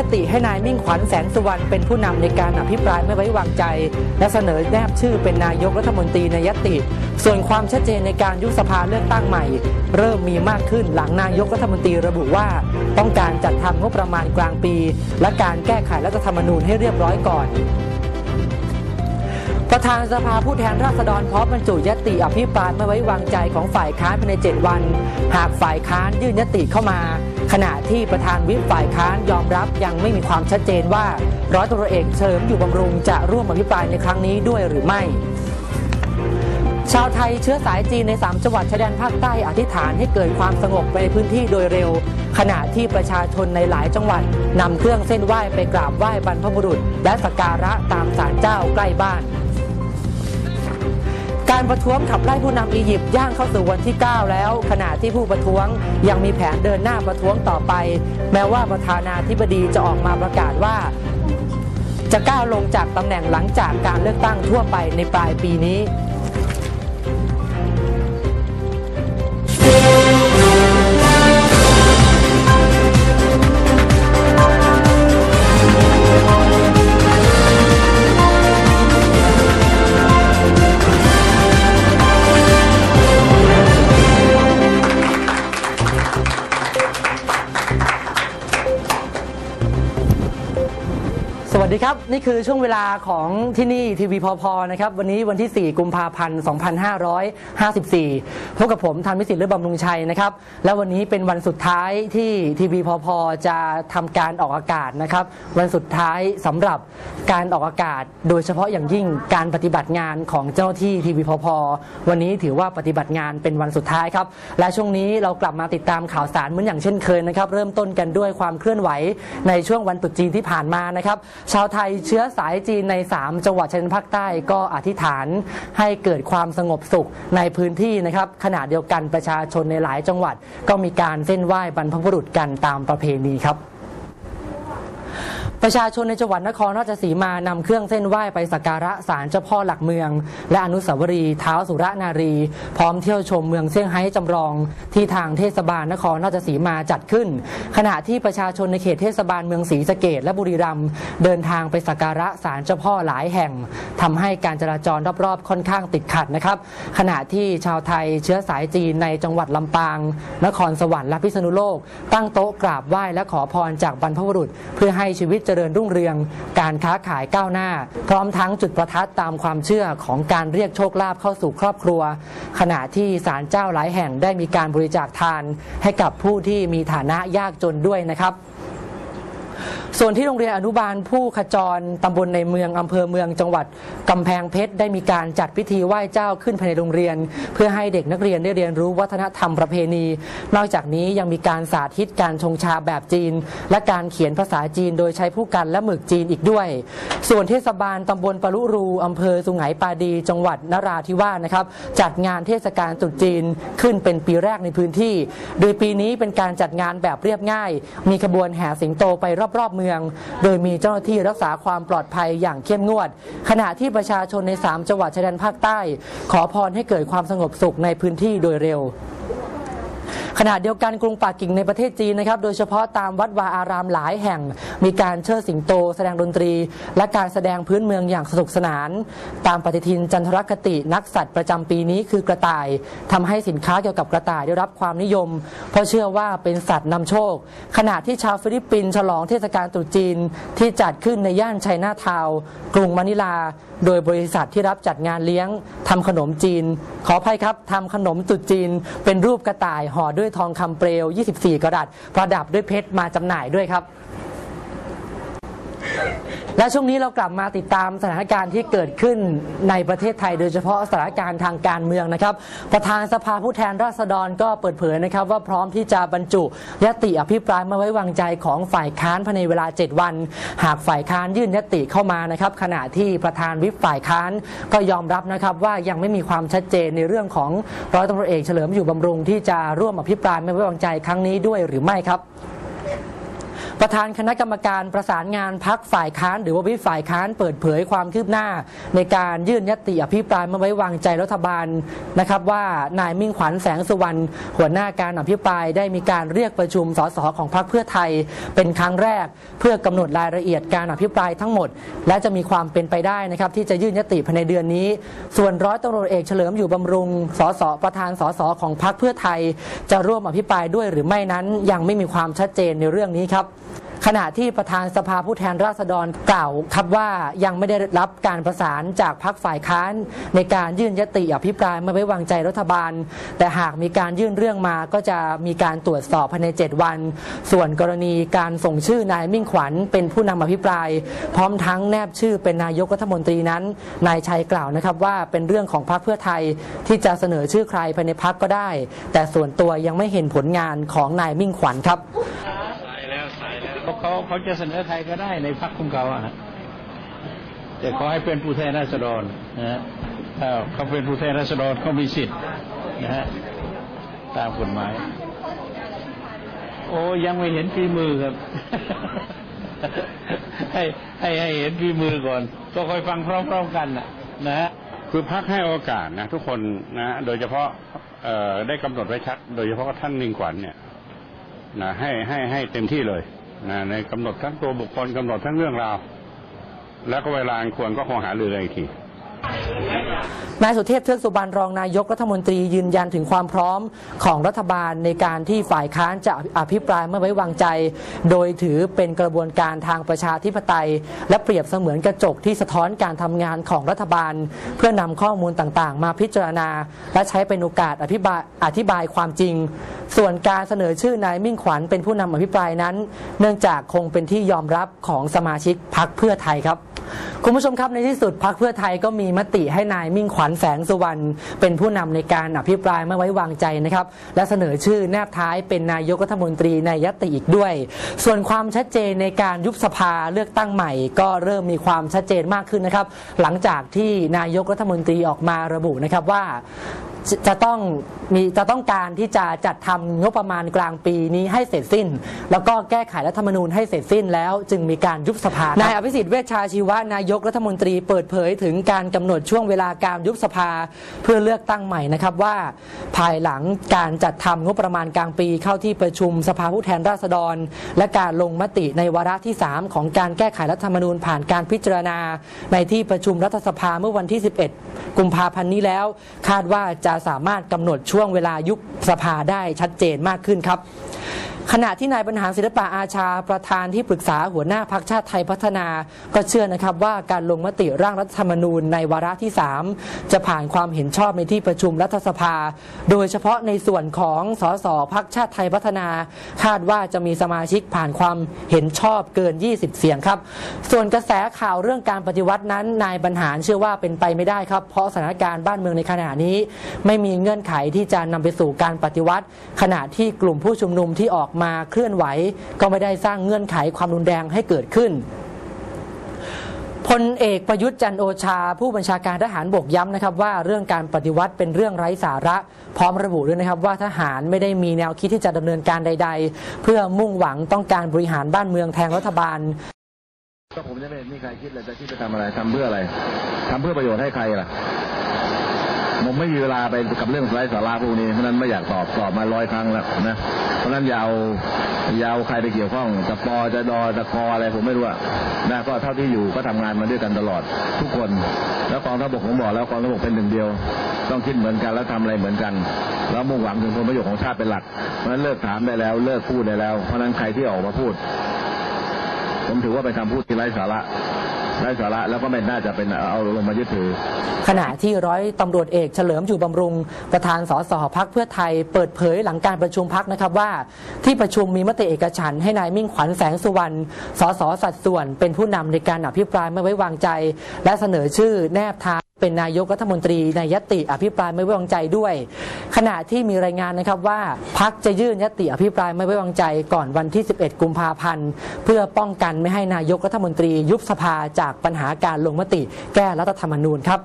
มติให้นายมิ่งขวัญแสงสุวรรณเป็นผู้นำในการอภิปรายไม่ไว้วางใจ และเสนอแนบชื่อเป็นนายกรัฐมนตรีในยติ ส่วนความชัดเจนในการยุบสภาเลือกตั้งใหม่ เริ่มมีมากขึ้นหลังนายกรัฐมนตรีระบุว่า ต้องการจัดทำงบประมาณกลางปี และการแก้ไขรัฐธรรมนูญให้เรียบร้อยก่อน ประธานสภาผู้แทนราษฎรพร้อมบรรจุยติอภิปรายไม่ไว้วางใจของฝ่ายค้านภายใน 7 วัน หากฝ่ายค้านยื่นยติเข้ามา ขณะที่ประธานวิปฝ่ายค้านยอมรับยังไม่มีความชัดเจนว่าร้อยตำรวจเอกเฉลิมอยู่บำรุงจะร่วมอภิปรายในครั้งนี้ด้วยหรือไม่ ชาวไทยเชื้อสายจีนใน 3 จังหวัดชายแดนภาคใต้อธิษฐานให้เกิดความสงบไปในพื้นที่โดยเร็ว ขณะที่ประชาชนในหลายจังหวัดนำเครื่องเส้นไหว้ไปกราบไหว้บรรพบุรุษ และสักการะตามศาลเจ้าใกล้บ้าน การประท้วงขับไล่ผู้นำอียิปต์ย่างเข้าสู่วันที่ 9 แล้ว ขณะที่ผู้ประท้วงยังมีแผนเดินหน้าประท้วงต่อไป แม้ว่าประธานาธิบดีจะออกมาประกาศว่า จะก้าวลงจากตำแหน่งหลังจากการเลือกตั้งทั่วไปในปลายปีนี้ สวัสดีครับ นี่คือช่วงเวลาของที่นี่ทีวีพอพอนะครับวันนี้วันที่ 4 กุมภาพันธ์ 2554 พบกับผมธันวิสิทธิ์เลือบำรุงชัยนะครับและวันนี้เป็นวันสุดท้ายที่ทีวีพอพอจะทำการออกอากาศนะครับวันสุดท้ายสำหรับการออกอากาศ โดยเฉพาะอย่างยิ่งการปฏิบัติงานของเจ้าหน้าที่ทีวีพอพอวันนี้ถือว่าปฏิบัติงานเป็นวันสุดท้ายครับและช่วงนี้เรากลับมาติดตามข่าวสารเหมือนอย่างเช่นเคยนะครับเริ่มต้นกันด้วยความเคลื่อนไหวในช่วงวันตรุษจีนที่ผ่านมานะครับชาวาวไทยเชื้อสายจีนใน 3 จังหวัดชายแดนภาคใต้ก็อธิษฐานให้เกิดความสงบสุขในพื้นที่นะครับขณะเดียวกันประชาชนในหลายจังหวัดก็มีการเส้นไหว้บรรพบุรุษกันตามประเพณีครับ ประชาชนในจังหวัดนครราชสีมานำเครื่องเส้นไหว้ไปสักการะศาลเจ้าพ่อหลักเมือง และอนุสาวรีย์เท้าสุรนารี พร้อมเที่ยวชมเมืองเซี่ยงไฮ้จำลอง ที่ทางเทศบาลนครราชสีมาจัดขึ้น ขณะที่ประชาชนในเขตเทศบาลเมืองศรีสะเกดและบุรีรัมย์เดินทางไปสักการะศาลเจ้าพ่อหลายแห่งทำให้การจราจรรอบๆค่อนข้างติดขัดนะครับ ขณะที่ชาวไทยเชื้อสายจีนในจังหวัดลำปาง นครสวรรค์และพิษณุโลก ตั้งโต๊ะกราบไหว้และขอพรจากบรรพบุรุษ เพื่อให้ชีวิตจริญรุ่งเรือง การค้าขายก้าวหน้า พร้อมทั้งจุดประทัดตามความเชื่อของการเรียกโชคลาภเข้าสู่ครอบครัว ขณะที่ศาลเจ้าหลายแห่งได้มีการบริจาคทานให้กับผู้ที่มีฐานะยากจนด้วยนะครับ ส่วนที่โรงเรียนอนุบาลผู้ขจรตำบลในเมืองอำเภอเมืองจังหวัดกำแพงเพชรได้มีการจัดพิธีไหว้เจ้าขึ้นภายในโรงเรียน เพื่อให้เด็กนักเรียนได้เรียนรู้วัฒนธรรมประเพณี นอกจากนี้ยังมีการสาธิตการชงชาแบบจีน และการเขียนภาษาจีน โดยใช้ผู้กันและหมึกจีนอีกด้วย ส่วนเทศบาลตำบลปะลุรูอำเภอสุไหงปาดี จังหวัดนราธิวาสนะครับจัดงานเทศกาลตรุษจีนขึ้นเป็นปีแรกในพื้นที่ โดยปีนี้เป็นการจัดงานแบบเรียบง่าย มีขบวนแห่สิงโตไปรอบๆเมือง โดยมีเจ้าหน้าที่รักษาความปลอดภัยอย่างเข้มงวด ขณะที่ประชาชนใน 3 จังหวัดชายแดนภาคใต้ ขอพรให้เกิดความสงบสุขในพื้นที่โดยเร็ว ขณะเดียวกันกรุงปักกิ่งในประเทศจีนนะครับ โดยเฉพาะตามวัดวาอารามหลายแห่ง มีการเชิดสิงโต แสดงดนตรี และการแสดงพื้นเมืองอย่างสนุกสนาน ตามปฏิทินจันทรคตินักสัตว์ประจำปีนี้คือกระต่ายทำให้สินค้าเกี่ยวกับกระต่ายได้รับความนิยม เพราะเชื่อว่าเป็นสัตว์นำโชค ขณะที่ชาวฟิลิปปินส์ฉลองเทศกาลตรุษจีนที่จัดขึ้นในย่านไชน่าทาวกรุงมะนิลา โดยบริษัทที่รับจัดงานเลี้ยงทำขนมจีนขออภัยครับทำขนมตรุษจีนเป็นรูปกระต่ายห่อด้วยทองคำเปลว 24 กรัตประดับด้วยเพชรมาจำหน่ายด้วยครับ และช่วงนี้เรากลับมาติดตามสถานการณ์ที่เกิดขึ้นในประเทศไทย โดยเฉพาะสถานการณ์ทางการเมืองนะครับ ประธานสภาผู้แทนราษฎรก็เปิดเผยนะครับ ว่าพร้อมที่จะบรรจุยติอภิปรายไม่ไว้วางใจของฝ่ายค้านภายในเวลา 7 วัน หากฝ่ายค้านยื่นยติเข้ามานะครับขณะที่ประธานวิปฝ่ายค้านก็ยอมรับนะครับว่ายังไม่มีความชัดเจนในเรื่องของร้อยตำรวจเอกเฉลิมอยู่บำรุงที่จะร่วมอภิปรายไม่ไว้วางใจครั้งนี้ด้วยหรือไม่ครับ ประธานคณะกรรมการประสานงานพักฝ่ายค้าน หรือว่าวิฝ่ายค้านเปิดเผยความคืบหน้า ในการยื่นยติอภิปรายไม่ไว้วางใจรัฐบาลนะครับว่านายมิ่งขวัญแสงสุวรรณหัวหน้าการอภิปรายได้มีการเรียกประชุมสสของพรรคเพื่อไทย เป็นครั้งแรก เพื่อกำหนดรายละเอียดการอภิปรายทั้งหมด และจะมีความเป็นไปได้นะครับที่จะยื่นยติภายในเดือนนี้ ส่วนร้อยตำรวจเอกเฉลิมอยู่บำรุงสสประธานสสของพรรคเพื่อไทย จะร่วมอภิปรายด้วยหรือไม่นั้นยังไม่มีความชัดเจนในเรื่องนี้ครับขณะที่ประธานสภาผู้แทนราษฎรกล่าวครับว่ายังไม่ได้รับการประสานจากพรรคฝ่ายค้าน ในการยื่นยติอภิปรายไม่ไว้วางใจรัฐบาล แต่หากมีการยื่นเรื่องมาก็จะมีการตรวจสอบภายใน 7 วัน ส่วนกรณีการส่งชื่อนายมิ่งขวัญเป็นผู้นำอภิปราย พร้อมทั้งแนบชื่อเป็นนายกรัฐมนตรีนั้นนายชัยกล่าวนะครับว่าเป็นเรื่องของพรรคเพื่อไทยที่จะเสนอชื่อใครภายในพรรคก็ได้ แต่ส่วนตัวยังไม่เห็นผลงานของนายมิ่งขวัญครับ สายแล้วสายแล้ว เขาจะเสนอใครก็ได้ในพรรคของเขาอะฮะแต่ขอให้เป็นผู้แทนราษฎรนะฮะถ้าเขาเป็นผู้แทนราษฎรเขามีสิทธิ์นะฮะตามกฎหมาย โอ้ยังไม่เห็นฝีมือครับ ให้ให้ให้เห็นฝีมือก่อน ก็ค่อยฟังพร้อมๆกันนะนะฮะคือพักให้โอกาสนะทุกคนนะ โดยเฉพาะเออได้กำหนดไว้ชัด โดยเฉพาะท่านนิงขวัญเนี่ยนะให้ให้ให้เต็มที่เลย ในกำหนดทั้งตัวบุคคลกำหนดทั้งเรื่องราว แล้วก็เวลาควรก็คงหาเรือกันอีกที นายสุเทพเทือกสุบรรณรองนายกรัฐมนตรียืนยันถึงความพร้อมของรัฐบาลในการที่ฝ่ายค้านจะอภิปรายไม่ไว้วางใจ โดยถือเป็นกระบวนการทางประชาธิปไตย และเปรียบเสมือนกระจกที่สะท้อนการทำงานของรัฐบาล เพื่อนำข้อมูลต่างๆ มาพิจารณา และใช้เป็นโอกาสอธิบายอธิบายความจริง ส่วนการเสนอชื่อนายมิ่งขวัญเป็นผู้นำอภิปรายนั้น เนื่องจากคงเป็นที่ยอมรับของสมาชิกพรรคเพื่อไทยครับ คุณผู้ชมครับในที่สุดพรรคเพื่อไทยก็มีมติให้นายมิ่งขวัญแสงสุวรรณเป็นผู้นำในการอภิปรายไม่ไว้วางใจนะครับ และเสนอชื่อแนบท้ายเป็นนายกรัฐมนตรีในยติอีกด้วย ส่วนความชัดเจนในการยุบสภาเลือกตั้งใหม่ ก็เริ่มมีความชัดเจนมากขึ้นนะครับ หลังจากที่นายกรัฐมนตรีออกมาระบุนะครับว่า จะต้องมีจะต้องการที่จะจัดทำงบประมาณกลางปีนี้ให้เสร็จสิ้น แล้วก็แก้ไขรัฐธรรมนูญให้เสร็จสิ้นแล้วจึงมีการยุบสภานายอภิสิทธิ์เวชชาชีวะนายกรัฐมนตรีเปิดเผยถึงการกำหนดช่วงเวลาการยุบสภาเพื่อเลือกตั้งใหม่นะครับว่า ภายหลังการจัดทำงบประมาณกลางปีเข้าที่ประชุมสภาผู้แทนราษฎร และการลงมติในวาระที่ 3 ของการแก้ไขรัฐธรรมนูญผ่านการพิจารณา ในที่ประชุมรัฐสภาเมื่อวันที่ 11 กุมภาพันธ์นี้แล้ว คาดว่าจะะสามารถกำหนดช่วงเวลายุบสภาได้ชัดเจนมากขึ้นครับ ขณะที่นายบรรหารศิลปะอาชาประธานที่ปรึกษาหัวหน้าพักชาติไทยพัฒนา ก็เชื่อนะครับว่าการลงมติร่างรัฐธรรมนูญในวาระที่ 3 จะผ่านความเห็นชอบในที่ประชุมรัฐสภา โดยเฉพาะในส่วนของสสพักชาติไทยพัฒนา คาดว่าจะมีสมาชิกผ่านความเห็นชอบเกิน 20 เสียงครับ ส่วนกระแสข่าวเรื่องการปฏิวัตินั้น นายบรรหารเชื่อว่าเป็นไปไม่ได้ครับ เพราะสถานการณ์บ้านเมืองในขณะนี้ ไม่มีเงื่อนไขที่จะนำไปสู่การปฏิวัติ ขณะที่กลุ่มผู้ชุมนุมที่ออกมาเคลื่อนไหว ก็ไม่ได้สร้างเงื่อนไขความรุนแรงให้เกิดขึ้นพลเอกประยุทธ์จันโอชา ผู้บัญชาการทหารบกย้ำนะครับว่าเรื่องการปฏิวัติเป็นเรื่องไร้สาระ พร้อมระบุด้วยนะครับว่าทหารไม่ได้มีแนวคิดที่จะดำเนินการใด ๆ เพื่อมุ่งหวังต้องการบริหารบ้านเมืองแทนรัฐบาลก็ผมจะไม่เห็นมีใครคิดเลยจะคิดจะทำอะไรทำเพื่ออะไรทำเพื่อประโยชน์ให้ใครล่ะผมไม่มีเวลาไปกับเรื่องไร้สาระพวกนี้เพราะฉะนั้นไม่อยากตอบตอบมาร้อยครั้งแล้วนะ เพราะนั้นยาวยาวใครไปเกี่ยวข้องจะปอจะดอจะคออะไรผมไม่รู้อะนะก็เท่าที่อยู่ก็ทำงานมาด้วยกันตลอดทุกคน แล้วกองทัพบกผมบอกแล้วกองทัพบกเป็นหนึ่งเดียว ต้องคิดเหมือนกันแล้วทำอะไรเหมือนกันแล้วมุ่งหวังถึงผลประโยชน์ของชาติเป็นหลักเพราะนั้นเลิกถามได้แล้วเลิกพูดได้แล้ว เพราะนั้นใครที่ออกมาพูด ผมถือว่าเป็นคำพูดที่ไร้สาระ ไร้สาระแล้วก็ไม่น่าจะเป็นเอาลงมายึดถือ ขณะที่ร้อยตำรวจเอกเฉลิมอยู่บำรุง ประธานสสพักเพื่อไทยเปิดเผยหลังการประชุมพักนะครับว่า ที่ประชุมมีมติเอกฉันให้นายมิ่งขวัญแสงสุวรรณสสสัดส่วนเป็นผู้นำในการอภิปรายไม่ไว้วางใจ และเสนอชื่อแนบท้าย เป็นนายกรัฐมนตรีในยติอภิปรายไม่ไว้วางใจด้วย ขณะที่มีรายงานนะครับว่าพักจะยื่นยติอภิปรายไม่ไว้วางใจก่อนวันที่ 11 กุมภาพันธ์ เพื่อป้องกันไม่ให้นายกรัฐมนตรียุบสภาจากปัญหาการลงมติแก้รัฐธรรมนูญครับ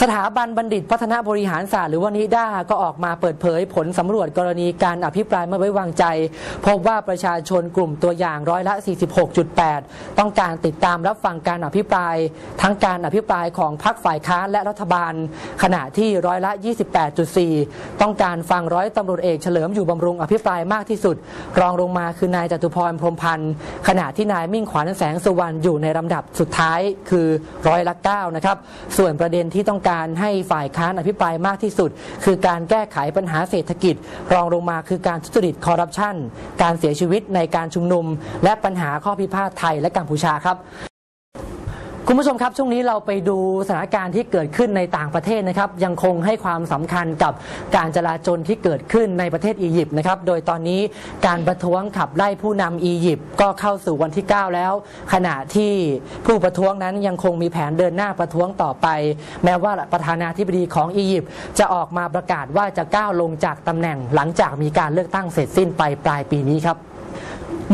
สถาบันบัณฑิตพัฒนาบริหารศาสตร์หรือว่านิด้าก็ออกมาเปิดเผยผลสำรวจกรณีการอภิปรายไม่ไว้วางใจ พบว่าประชาชนกลุ่มตัวอย่างร้อยละ 46.8 ต้องการติดตามรับฟังการอภิปราย ทั้งการอภิปรายของพรรคฝ่ายค้านและรัฐบาล ขณะที่ร้อยละ 28.4 ต้องการฟังร้อยตำรวจเอกเฉลิมอยู่บำรุงอภิปรายมากที่สุด รองลงมาคือนายจตุพรพรมพันธ์ขณะที่นายมิ่งขวัญแสงสุวรรณอยู่ในลำดับสุดท้ายคือร้อยละ9นะครับส่วนประเด็นที่ต้องการให้ฝ่ายค้านอภิปรายมากที่สุด คือการแก้ไขปัญหาเศรษฐกิจ รองลงมาคือการทุจริตคอร์รัปชันการเสียชีวิตในการชุมนุม และปัญหาข้อพิพาทไทยและกัมพูชาครับ คุณผู้ชมครับ ช่วงนี้เราไปดูสถานการณ์ที่เกิดขึ้นในต่างประเทศนะครับ ยังคงให้ความสำคัญกับการจลาจลที่เกิดขึ้นในประเทศอียิปต์นะครับ โดยตอนนี้การประท้วงขับไล่ผู้นำอียิปต์ก็เข้าสู่วันที่ 9 แล้ว ขณะที่ผู้ประท้วงนั้นยังคงมีแผนเดินหน้าประท้วงต่อไป แม้ว่าประธานาธิบดีของอียิปต์จะออกมาประกาศว่าจะก้าวลงจากตำแหน่งหลังจากมีการเลือกตั้งเสร็จสิ้นไปปลายปีนี้ครับ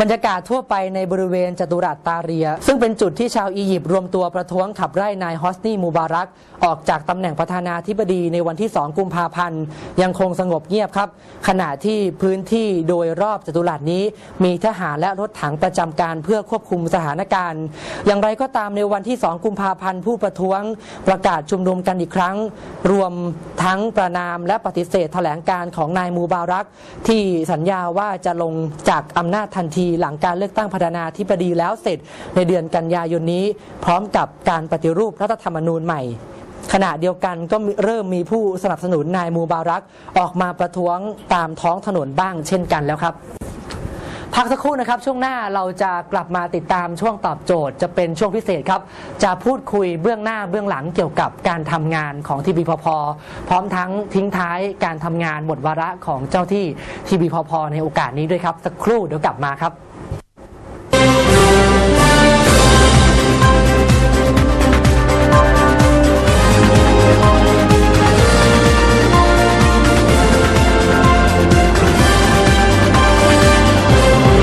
บรรยากาศทั่วไปในบริเวณจตุรัสตาเรีย ซึ่งเป็นจุดที่ชาวอียิปต์รวมตัวประท้วงขับไล่นายฮอสนีมูบารัก ออกจากตำแหน่งประธานาธิบดีในวันที่ 2 กุมภาพันธ์ ยังคงสงบเงียบครับ ขณะที่พื้นที่โดยรอบจตุรัสนี้ มีทหารและรถถังประจำการเพื่อควบคุมสถานการณ์ อย่างไรก็ตามในวันที่ 2 กุมภาพันธ์ผู้ประท้วงประกาศชุมนุมกันอีกครั้ง รวมทั้งประนามและปฏิเสธแถลงการของนายมูบารักที่สัญญาว่าจะลงจากอำนาจทันทีหลังการเลือกตั้งประธานาธิบดีแล้วเสร็จในเดือนกันยายนนี้ พร้อมกับการปฏิรูปรัฐธรรมนูญใหม่ขณะเดียวกันก็เริ่มมีผู้สนับสนุนนายมูบารักออกมาประท้วงตามท้องถนนบ้างเช่นกันแล้วครับ พักสักครู่นะครับ ช่วงหน้าเราจะกลับมาติดตามช่วงตอบโจทย์ จะเป็นช่วงพิเศษครับ จะพูดคุยเบื้องหน้าเบื้องหลังเกี่ยวกับการทำงานของทีบีพพพร้อมทั้งทิ้งท้ายการทำงานหมดวาระของเจ้าที่ทีบีพพในโอกาสนี้ด้วยครับ สักครู่เดี๋ยวกลับมาครับ